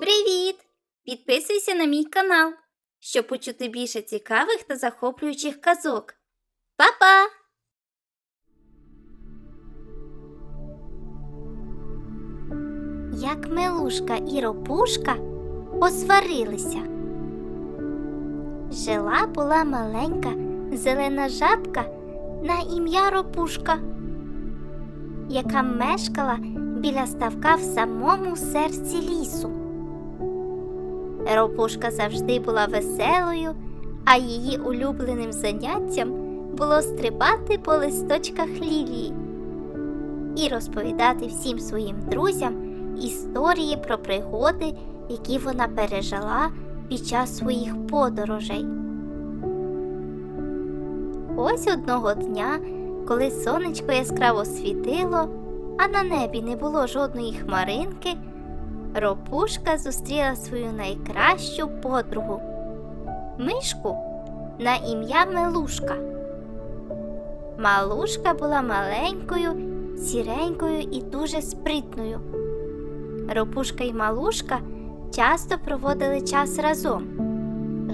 Привіт! Підписуйся на мій канал, щоб почути більше цікавих та захоплюючих казок. Па-па! Як Мелушка і Ропушка посварилися. Жила була маленька зелена жабка на ім'я Ропушка, яка мешкала біля ставка в самому серці лісу. Ропушка завжди була веселою, а її улюбленим заняттям було стрибати по листочках лілії і розповідати всім своїм друзям історії про пригоди, які вона пережила під час своїх подорожей. Ось одного дня, коли сонечко яскраво світило, а на небі не було жодної хмаринки, Ропушка зустріла свою найкращу подругу мишку на ім'я Мелушка. Малушка була маленькою, сіренькою і дуже спритною. Ропушка і малушка часто проводили час разом,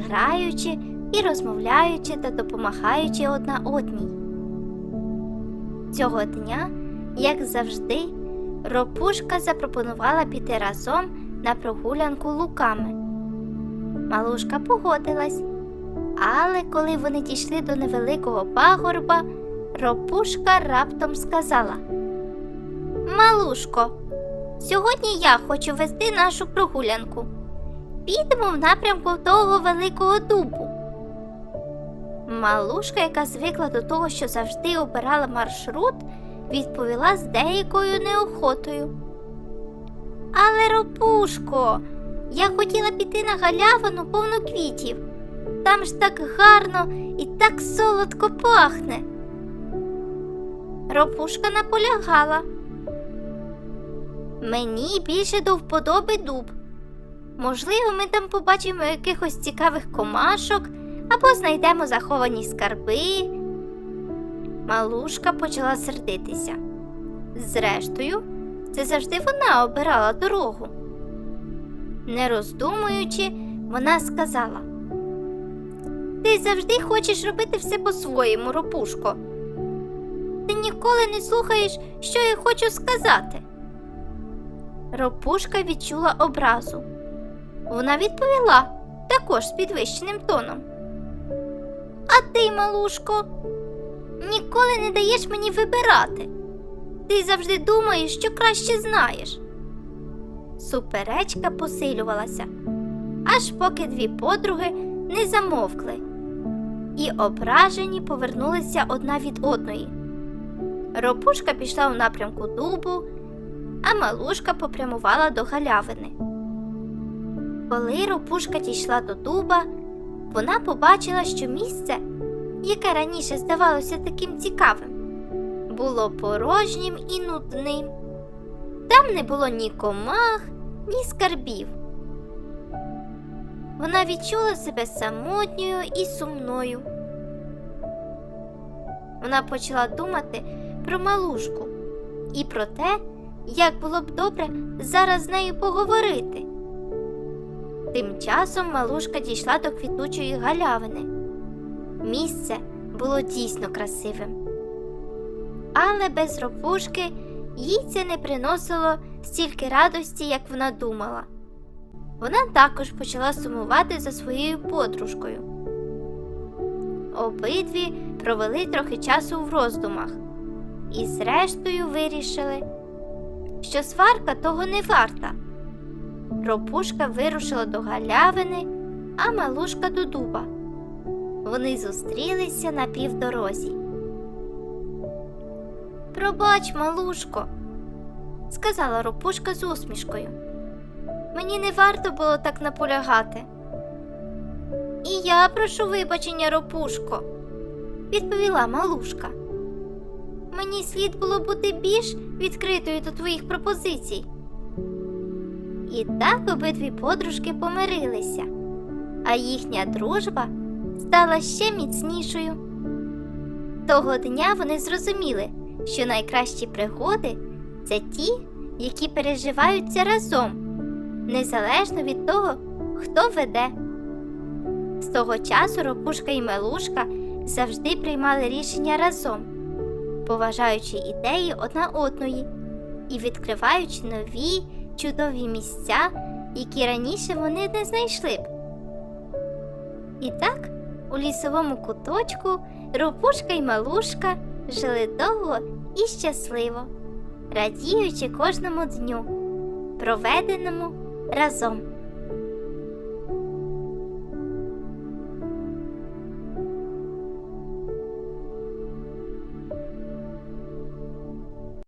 граючи і розмовляючи та допомагаючи одна одній. Цього дня, як завжди, Ропушка запропонувала піти разом на прогулянку луками. Малушка погодилась, але коли вони дійшли до невеликого пагорба, Ропушка раптом сказала: Малушко, сьогодні я хочу вести нашу прогулянку. Підемо в напрямку того великого дубу. Малушка, яка звикла до того, що завжди обирала маршрут, відповіла з деякою неохотою. Але, Ропушко, я хотіла піти на галявину повну квітів. Там ж так гарно і так солодко пахне. Ропушка наполягала. Мені більше до вподоби дуб. Можливо, ми там побачимо якихось цікавих комашок або знайдемо заховані скарби. Малушка почала сердитися. Зрештою, це завжди вона обирала дорогу. Не роздумуючи, вона сказала: Ти завжди хочеш робити все по-своєму, ропушко. Ти ніколи не слухаєш, що я хочу сказати. Ропушка відчула образу. Вона відповіла також з підвищеним тоном. А ти, малушко, ніколи не даєш мені вибирати. Ти завжди думаєш, що краще знаєш. Суперечка посилювалася, аж поки дві подруги не замовкли і ображені повернулися одна від одної. Ропушка пішла у напрямку дубу, а малушка попрямувала до галявини. Коли ропушка дійшла до дуба, вона побачила, що місце, яке раніше здавалося таким цікавим, було порожнім і нудним. Там не було ні комах, ні скарбів. Вона відчула себе самотньою і сумною. Вона почала думати про малушку і про те, як було б добре зараз з нею поговорити. Тим часом малушка дійшла до квітучої галявини. Місце було дійсно красивим. Але без ропушки їй це не приносило стільки радості, як вона думала. Вона також почала сумувати за своєю подружкою. Обидві провели трохи часу в роздумах і, зрештою, вирішили, що сварка того не варта. Ропушка вирушила до галявини, а малушка до дуба. Вони зустрілися на півдорозі. Пробач, малушко, сказала Ропушка з усмішкою. Мені не варто було так наполягати. І я прошу вибачення, Ропушко, відповіла малушка. Мені слід було бути більш відкритою до твоїх пропозицій. І так обидві подружки помирилися, а їхня дружба стала ще міцнішою. Того дня вони зрозуміли, що найкращі пригоди це ті, які переживаються разом, незалежно від того, хто веде. З того часу Ропушка і Мелушка завжди приймали рішення разом, поважаючи ідеї одна одної і відкриваючи нові чудові місця, які раніше вони не знайшли б. І так, у лісовому куточку Ропушка й Малушка жили довго і щасливо, радіючи кожному дню, проведеному разом.